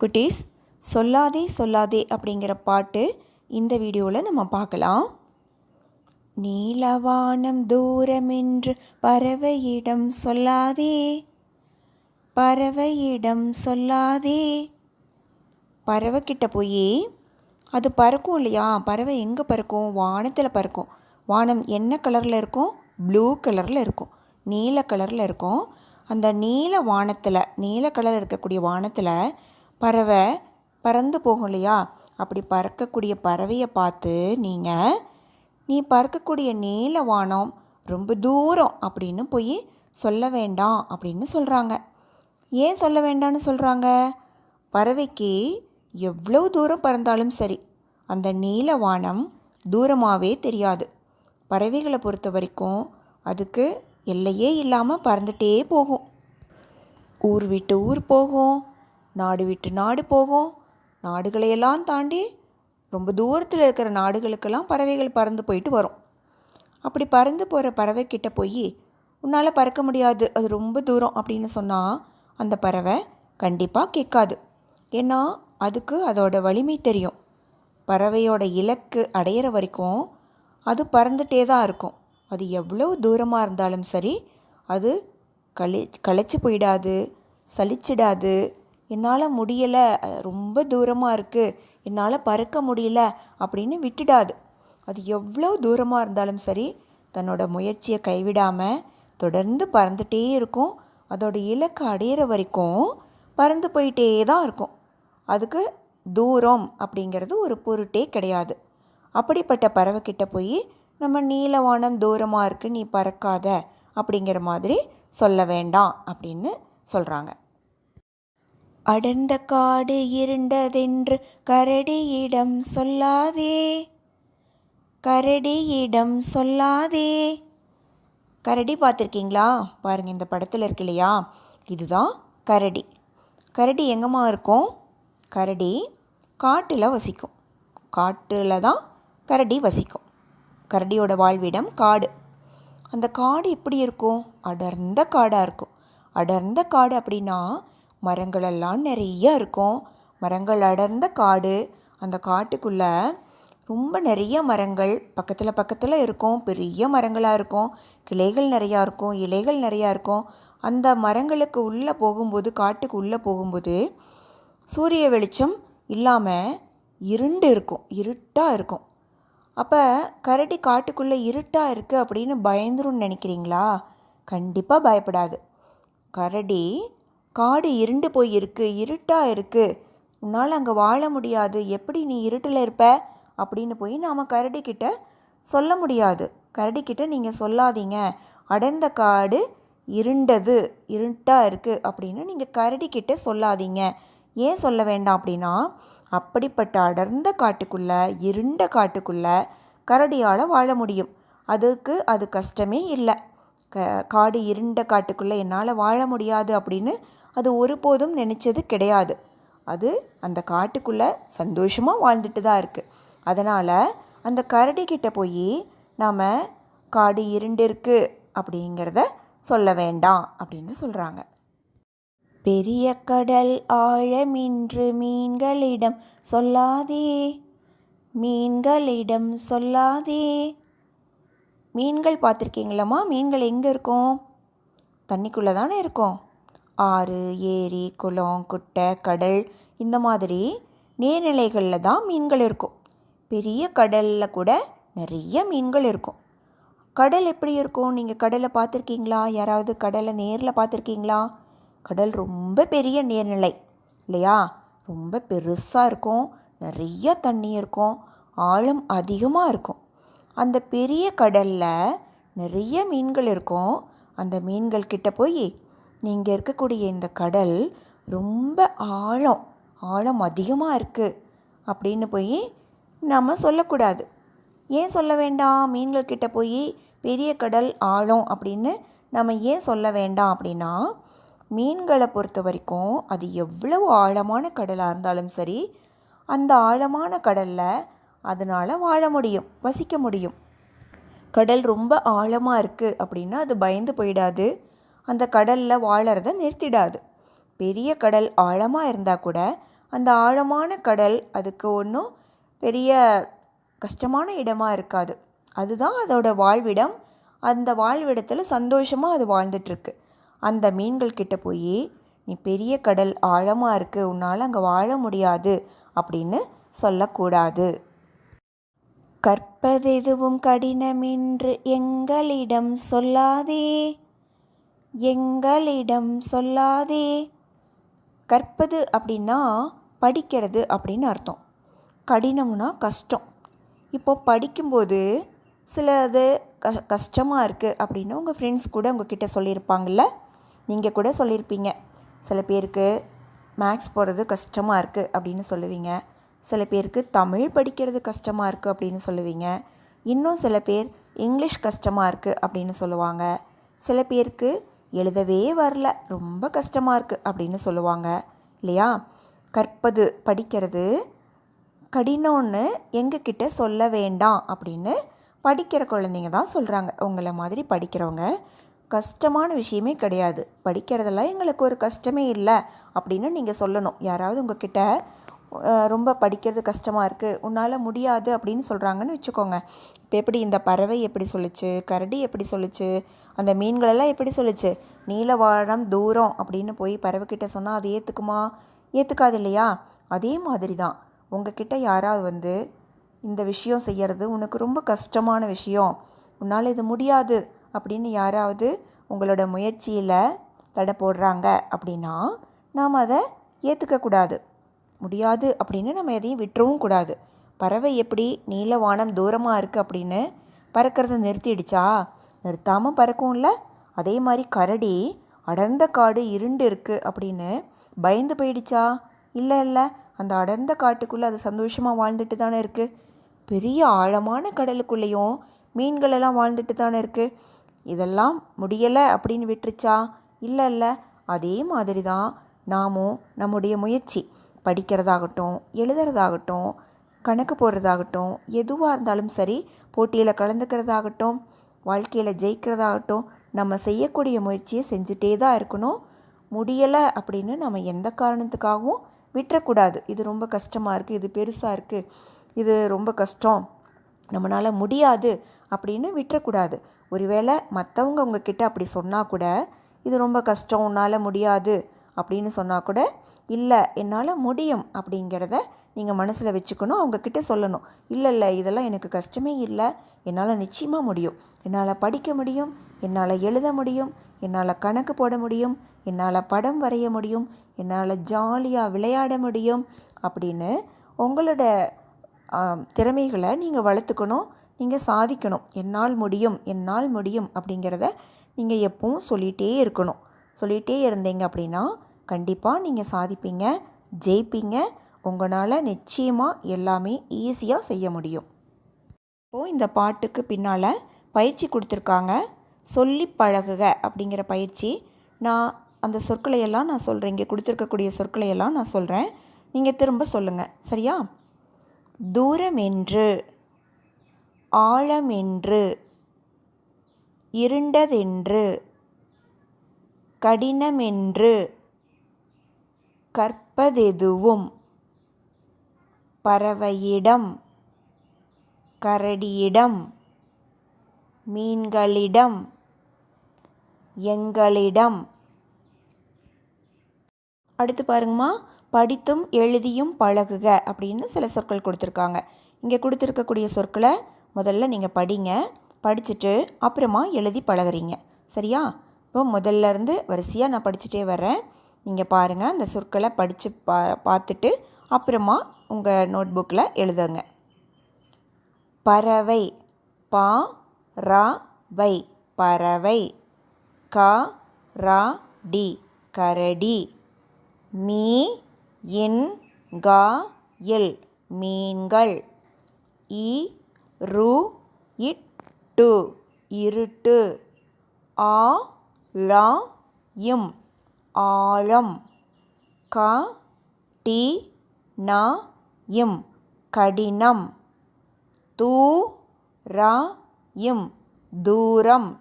குட்டீஸ் சொல்லாதே சொல்லாதே அப்படிங்கிற பாட்டு இந்த வீடியோவில் நம்ம பார்க்கலாம். நீலவானம் தூரமென்று பறவையிடம் சொல்லாதே பறவையிடம் சொல்லாதே. பறவைக்கிட்ட போய் அது பறக்கும் இல்லையா? பறவை எங்கே பறக்கும்? வானத்தில் பறக்கும். வானம் என்ன கலரில் இருக்கும்? ப்ளூ கலரில் இருக்கும். நீல கலரில் இருக்கும். அந்த நீல வானத்தில் நீல கலர் இருக்கக்கூடிய வானத்தில் பறவை பறந்து போகும் இல்லையா அப்படி பறக்கக்கூடிய பறவையை பார்த்து நீங்கள் நீ பறக்கக்கூடிய நீல வானம் ரொம்ப தூரம் அப்படின்னு போய் சொல்ல வேண்டாம் அப்படின்னு சொல்கிறாங்க ஏன் சொல்ல வேண்டாம்னு சொல்கிறாங்க பறவைக்கு எவ்வளோ தூரம் பறந்தாலும் சரி அந்த நீல வானம் தூரமாகவே தெரியாது. பறவைகளை பொறுத்த வரைக்கும் அதுக்கு எல்லையே இல்லாமல் பறந்துட்டே போகும். ஊர் விட்டு ஊர் போகும். நாடு விட்டு நாடு போகும். நாடுகளையெல்லாம் தாண்டி ரொம்ப தூரத்தில் இருக்கிற நாடுகளுக்கெல்லாம் பறவைகள் பறந்து போயிட்டு வரும். அப்படி பறந்து போகிற பறவைக்கிட்ட போய் உன்னால் பறக்க முடியாது அது ரொம்ப தூரம் அப்படின்னு சொன்னால் அந்த பறவை கண்டிப்பாக கேட்காது. ஏன்னா அதுக்கு அதோட வலிமை தெரியும். பறவையோட இலக்கு அடையிற வரைக்கும் அது பறந்துட்டே தான் இருக்கும். அது எவ்வளோ தூரமாக இருந்தாலும் சரி அது களி களைச்சி போயிடாது சலிச்சிடாது என்னால் முடியலை ரொம்ப தூரமாக இருக்குது என்னால் பறக்க முடியல அப்படின்னு விட்டுடாது. அது எவ்வளோ தூரமாக இருந்தாலும் சரி தன்னோட முயற்சியை கைவிடாமல் தொடர்ந்து பறந்துட்டே இருக்கும். அதோட இலக்கு அடையிற வரைக்கும் பறந்து போயிட்டே தான் இருக்கும். அதுக்கு தூரம் அப்படிங்கிறது ஒரு பொருட்டே கிடையாது. அப்படிப்பட்ட பறவைக்கிட்ட போய் நம்ம நீலவானம் தூரமாக இருக்குது நீ பறக்காத அப்படிங்கிற மாதிரி சொல்ல வேண்டாம் அப்படின்னு சொல்கிறாங்க அடர்ந்த காடு இருண்டதென்று கரடியிடம் சொல்லாதே. கரடியிடம் சொல்லாதே. கரடி பார்த்துருக்கீங்களா? பாருங்கள் இந்த படத்தில் இருக்கு இல்லையா? இதுதான் கரடி. கரடி எங்கம்மா இருக்கும்? கரடி காட்டில் வசிக்கும். காட்டில் தான் கரடி வசிக்கும். கரடியோட வாழ்விடம் காடு. அந்த காடு எப்படி இருக்கும்? அடர்ந்த காடாக இருக்கும். அடர்ந்த காடு அப்படின்னா மரங்களெல்லாம் நிறைய இருக்கும். மரங்கள் அடர்ந்த காடு. அந்த காட்டுக்குள்ளே ரொம்ப நிறைய மரங்கள் பக்கத்தில் பக்கத்தில் இருக்கும். பெரிய மரங்களாக இருக்கும். கிளைகள் நிறையா இருக்கும். இலைகள் நிறையா இருக்கும். அந்த மரங்களுக்கு உள்ளே போகும்போது காட்டுக்கு உள்ளே போகும்போது சூரிய வெளிச்சம் இல்லாமல் இருண்டு இருக்கும். இருட்டாக இருக்கும். அப்போ கரடி காட்டுக்குள்ளே இருட்டாக இருக்குது அப்படின்னு பயந்துருன்னு நினைக்கிறீங்களா? கண்டிப்பாக பயப்படாது. கரடி காடு இருண்டு போய் இருக்கு. இருட்டாக இருக்குது உன்னால் அங்கே வாழ முடியாது. எப்படி நீ இருட்டில் இருப்ப? அப்படின்னு போய் நாம் கரடிக்கிட்ட சொல்ல முடியாது. கரடிக்கிட்ட நீங்கள் சொல்லாதீங்க. அடர்ந்த காடு இருண்டது இருட்டாக இருக்குது அப்படின்னு நீங்கள் கரடிக்கிட்ட சொல்லாதீங்க. ஏன் சொல்ல வேண்டாம் அப்படின்னா அப்படிப்பட்ட அடர்ந்த காட்டுக்குள்ளே இருண்ட காட்டுக்குள்ளே கரடியால் வாழ முடியும். அதுக்கு அது கஷ்டமே இல்லை. க காடு இருண்ட காட்டுக்குள்ளே என்னால் வாழ முடியாது அப்படின்னு அது ஒருபோதும் நினச்சது கிடையாது. அது அந்த காட்டுக்குள்ளே சந்தோஷமாக வாழ்ந்துட்டு தான் இருக்குது அதனால் அந்த கரடிக்கிட்ட போய் நாம் காடு இருண்டிருக்கு அப்படிங்கிறத சொல்ல வேண்டாம் அப்படின்னு சொல்கிறாங்க பெரிய கடல் ஆழமின்று மீன்களிடம் சொல்லாதே மீன்களிடம் சொல்லாதே. மீன்கள் பார்த்துருக்கீங்களாம்மா? மீன்கள் எங்கே இருக்கும்? தண்ணிக்குள்ளே தானே இருக்கும். ஆறு ஏரி குளம் குட்டை கடல் இந்த மாதிரி நீர்நிலைகளில் தான் மீன்கள் இருக்கும். பெரிய கடலில் கூட நிறைய மீன்கள் இருக்கும். கடல் எப்படி இருக்கும்? நீங்கள் கடலை பார்த்துருக்கீங்களா? யாராவது கடலை நேரில் பார்த்துருக்கீங்களா? கடல் ரொம்ப பெரிய நீர்நிலை இல்லையா? ரொம்ப பெருசாக இருக்கும். நிறைய தண்ணி இருக்கும். ஆழம் அதிகமாக இருக்கும். அந்த பெரிய கடலில் நிறைய மீன்கள் இருக்கும். அந்த மீன்கள் கிட்ட போய் நீங்கள் இருக்கக்கூடிய இந்த கடல் ரொம்ப ஆழம் ஆழம் அதிகமாக இருக்குது அப்படின்னு போய் நம்ம சொல்லக்கூடாது. ஏன் சொல்ல வேண்டாம்? மீன்கள் கிட்ட போய் பெரிய கடல் ஆழம் அப்படின்னு நம்ம ஏன் சொல்ல வேண்டாம் அப்படின்னா மீன்களை பொறுத்த வரைக்கும் அது எவ்வளவு ஆழமான கடலாக இருந்தாலும் சரி அந்த ஆழமான கடலில் அதனால் வாழ முடியும் வசிக்க முடியும். கடல் ரொம்ப ஆழமாக இருக்குது அப்படின்னா அது பயந்து போயிடாது. அந்த கடலில் வாழறத நிறுத்திடாது. பெரிய கடல் ஆழமாக இருந்தால் கூட அந்த ஆழமான கடல் அதுக்கு ஒன்றும் பெரிய கஷ்டமான இடமாக இருக்காது. அதுதான் அதோட வாழ்விடம். அந்த வாழ்விடத்தில் சந்தோஷமாக அது வாழ்ந்துட்டுருக்கு அந்த மீன்கள் கிட்ட போய் நீ பெரிய கடல் ஆழமாக இருக்குது உன்னால் அங்கே வாழ முடியாது அப்படின்னு சொல்லக்கூடாது. கற்பதெதுவும் கடினமென்று எங்களிடம் சொல்லாதே. எங்களிடம் சொல்லாதே. கற்பது அப்படின்னா படிக்கிறது அப்படின்னு அர்த்தம். கடினம்னா கஷ்டம். இப்போ படிக்கும்போது சிலது க கஷ்டமாக இருக்குது அப்படின்னு உங்கள் ஃப்ரெண்ட்ஸ் கூட உங்ககிட்ட சொல்லியிருப்பாங்கள்ல நீங்கள் கூட சொல்லியிருப்பீங்க. சில பேருக்கு மேக்ஸ் போகிறது கஷ்டமாக இருக்குது அப்படின்னு சொல்லுவீங்க. சில பேருக்கு தமிழ் படிக்கிறது கஷ்டமாக இருக்குது அப்படின்னு சொல்லுவீங்க. இன்னும் சில பேர் இங்கிலீஷ் கஷ்டமாக இருக்குது அப்படின்னு சொல்லுவாங்க. சில பேருக்கு எழுதவே வரல ரொம்ப கஷ்டமாக இருக்குது அப்படின்னு சொல்லுவாங்க. இல்லையா? கற்பது படிக்கிறது கடினம்னு எங்ககிட்ட சொல்ல வேண்டாம் அப்படின்னு படிக்கிற குழந்தைங்க தான் சொல்கிறாங்க உங்களை மாதிரி படிக்கிறவங்க கஷ்டமான விஷயமே கிடையாது. படிக்கிறதெல்லாம் எங்களுக்கு ஒரு கஷ்டமே இல்லை அப்படின்னு நீங்கள் சொல்லணும். யாராவது உங்ககிட்ட ரொம்ப படிக்கிறது கஷ்டமாக இருக்குது உன்னால் முடியாது அப்படின்னு சொல்கிறாங்கன்னு வச்சுக்கோங்க. இப்போ எப்படி இந்த பறவை எப்படி சொல்லுச்சு? கரடி எப்படி சொல்லுச்சு? அந்த மீன்களெல்லாம் எப்படி சொல்லுச்சு? நீலவானம் தூரம் அப்படின்னு போய் பறவைக்கிட்ட சொன்னால் அது ஏற்றுக்குமா ஏற்றுக்காது இல்லையா? அதே மாதிரி தான் உங்ககிட்ட யாராவது வந்து இந்த விஷயம் செய்கிறது உனக்கு ரொம்ப கஷ்டமான விஷயம். உன்னால் இது முடியாது அப்படின்னு யாராவது உங்களோட முயற்சியில் தடை போடுறாங்க அப்படின்னா நாம் அதை ஏற்றுக்கக்கூடாது முடியாது அப்படின்னு நம்ம எதையும் விட்டுறவும் கூடாது. பறவை எப்படி நீலவானம் தூரமாக இருக்குது அப்படின்னு பறக்கிறத நிறுத்திடுச்சா? நிறுத்தாமல் பறக்கும்ல. அதே மாதிரி கரடி அடர்ந்த காடு இருண்டு இருக்குது அப்படின்னு பயந்து போயிடுச்சா? இல்லை இல்லை. அந்த அடர்ந்த காட்டுக்குள்ளே அது சந்தோஷமாக வாழ்ந்துட்டு தானே இருக்குது பெரிய ஆழமான கடலுக்குள்ளேயும் மீன்களெல்லாம் வாழ்ந்துட்டு தானே இருக்குது இதெல்லாம் முடியலை அப்படின்னு விட்டுருச்சா? இல்லை இல்லை. அதே மாதிரி தான் நாமும் நம்முடைய முயற்சி. படிக்கிறதாகட்டும் எழுதுறதாகட்டும் கணக்கு போடுறதாகட்டும் எதுவாக இருந்தாலும் சரி போட்டியில் கலந்துக்கிறதாகட்டும் வாழ்க்கையில் ஜெயிக்கிறதாகட்டும் நம்ம செய்யக்கூடிய முயற்சியை செஞ்சுட்டே தான் இருக்கணும். முடியலை அப்படின்னு நம்ம எந்த காரணத்துக்காகவும் விட்டுறக்கூடாது. இது ரொம்ப கஷ்டமாக இருக்குது இது பெருசாக இருக்குது இது ரொம்ப கஷ்டம் நம்மளால் முடியாது அப்படின்னு விட்டுறக்கூடாது. ஒருவேளை மற்றவங்க உங்ககிட்ட அப்படி சொன்னால் கூட இது ரொம்ப கஷ்டம் உன்னால் முடியாது அப்படின்னு சொன்னால் கூட இல்லை என்னால் முடியும் அப்படிங்கிறத நீங்கள் மனசில் வச்சுக்கணும் அவங்கக்கிட்ட சொல்லணும். இல்லை இல்லை இதெல்லாம் எனக்கு கஷ்டமே இல்லை. என்னால் நிச்சயமாக முடியும். என்னால் படிக்க முடியும் என்னால் எழுத முடியும் என்னால் கணக்கு போட முடியும் என்னால் படம் வரைய முடியும் என்னால் ஜாலியாக விளையாட முடியும் அப்படின்னு உங்களோட திறமைகளை நீங்கள் வளர்த்துக்கணும் நீங்கள் சாதிக்கணும். என்னால் முடியும் என்னால் முடியும் அப்படிங்கிறத நீங்கள் எப்பவும் சொல்லிகிட்டே இருக்கணும். சொல்லிகிட்டே இருந்தீங்க அப்படின்னா கண்டிப்பாக நீங்கள் சாதிப்பீங்க ஜெயிப்பீங்க. உங்களால் நிச்சயமாக எல்லாமே ஈஸியாக செய்ய முடியும். இப்போது இந்த பாட்டுக்கு பின்னால் பயிற்சி கொடுத்துருக்காங்க. சொல்லி பழகுக அப்படிங்கிற பயிற்சி. நான் அந்த சொற்களையெல்லாம் நான் சொல்கிறேன் இங்கே கொடுத்துருக்கக்கூடிய சொற்களையெல்லாம் நான் சொல்கிறேன் நீங்கள் திரும்ப சொல்லுங்கள் சரியா? தூரமென்று ஆழமென்று இருண்டதென்று கடினமென்று கற்பதெதுவும்? பறவையிடம் கரடியிடம் மீன்களிடம் எங்களிடம். அடுத்து பாருங்கம்மா. படித்தும் எழுதியும் பழகுக அப்படின்னு சில சொற்கள் கொடுத்துருக்காங்க. இங்கே கொடுத்துருக்கக்கூடிய சொற்களை முதல்ல நீங்கள் படிங்க. படிச்சுட்டு அப்புறமா எழுதி பழகுறீங்க. சரியா? இப்போ முதல்ல இருந்து வரிசையாக நான் படிச்சுட்டே வரேன் நீங்கள் பாருங்கள் அந்த சொற்களை படித்து பா பார்த்துட்டு அப்புறமா உங்கள் நோட்புக்கில் எழுதுங்க. பறவை பா ரா வை. பறவை கா ரா டி. கரடி. மீ இன் கா இல் மீன்கள். இ ரு இட்டு இருட்டு. ஆ லா இம். ஆழம். க டி ந இம். கடினம். தூ ர இம். தூரம்.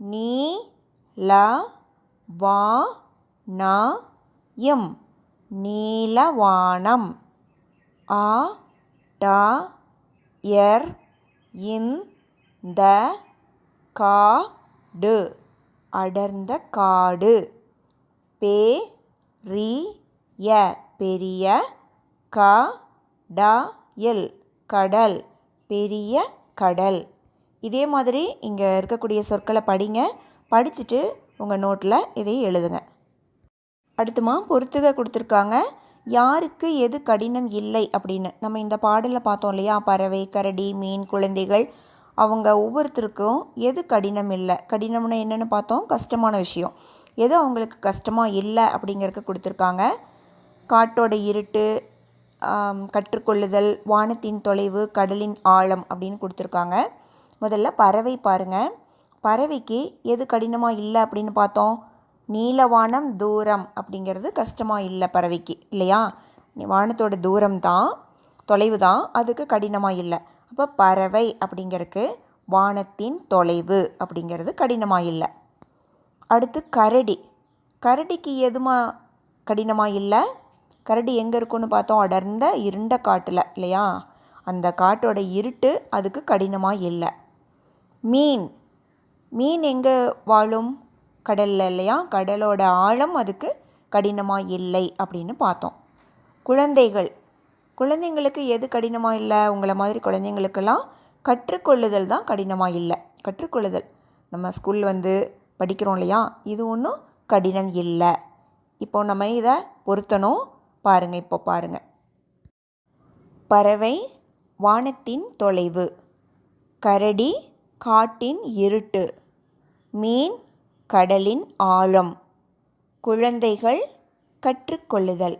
நீ ல வா ந இம். நீலவானம். ஆ டா எர் இன் த காடு அடர்ந்த காடு. பே ரி ய பெரிய க ட எல் கடல் பெரிய கடல். இதே மாதிரி இங்கே இருக்கக்கூடிய சொற்களை படிங்க. படிச்சுட்டு உங்கள் நோட்டில் இதை எழுதுங்க. அடுத்துமா பொறுத்துக கொடுத்துருக்காங்க. யாருக்கு எது கடினம் இல்லை அப்படின்னு. நம்ம இந்த பாடலில் பார்த்தோம் இல்லையா? பறவை கரடி மீன் குழந்தைகள். அவங்க ஒவ்வொருத்தருக்கும் எது கடினம் இல்லை? கடினம்னா என்னென்னு பார்த்தோம். கஷ்டமான விஷயம். எது அவங்களுக்கு கஷ்டமாக இல்லை அப்படிங்கிறதுக்கு கொடுத்துருக்காங்க. காட்டோட இருட்டு கற்றுக்கொள்ளுதல் வானத்தின் தொலைவு கடலின் ஆழம் அப்படின்னு கொடுத்துருக்காங்க. முதல்ல பறவை பாருங்கள் பறவைக்கு எது கடினமாக இல்லை அப்படின்னு பார்த்தோம். நீலவானம் தூரம் அப்படிங்கிறது கஷ்டமாக இல்லை பறவைக்கு இல்லையா? வானத்தோட தூரம் தான் தொலைவு தான் அதுக்கு கடினமாக இல்லை. அப்போ பறவை அப்படிங்கிறதுக்கு வானத்தின் தொலைவு அப்படிங்கிறது கடினமாக இல்லை. அடுத்து கரடி. கரடிக்கு எதுமா கடினமாக இல்லை? கரடி எங்கே இருக்குன்னு பார்த்தோம். அடர்ந்த இருண்ட காட்டில் இல்லையா? அந்த காட்டோட இருட்டு அதுக்கு கடினமாக இல்லை. மீன். மீன் எங்கே வாழும்? கடலில் இல்லையா? கடலோட ஆழம் அதுக்கு கடினமாக இல்லை அப்படின்னு பார்த்தோம். குழந்தைகள். குழந்தைங்களுக்கு எது கடினமாக இல்லை? உங்களை மாதிரி குழந்தைங்களுக்கெல்லாம் கற்றுக்கொள்ளுதல் தான் கடினமாக இல்லை. கற்றுக்கொள்ளுதல். நம்ம ஸ்கூல் வந்து படிக்கிறோம் இல்லையா? இது ஒன்றும் கடினம் இல்லை. இப்போ நம்ம இதை பொருத்தணும். பாருங்கள் இப்போ பாருங்கள் பறவை வானத்தின் தொலைவு. கரடி காட்டின் இருட்டு. மீன் கடலின் ஆழம். குழந்தைகள் கற்றுக்கொள்ளுதல்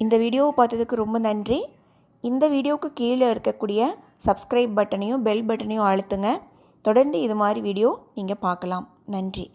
இந்த வீடியோவை பார்த்ததுக்கு ரொம்ப நன்றி. இந்த வீடியோவுக்கு கீழே இருக்கக்கூடிய சப்ஸ்கிரைப் பட்டனையும் பெல் பட்டனையும் அழுத்துங்க. தொடர்ந்து இது மாதிரி வீடியோ நீங்கள் பார்க்கலாம். நன்றி.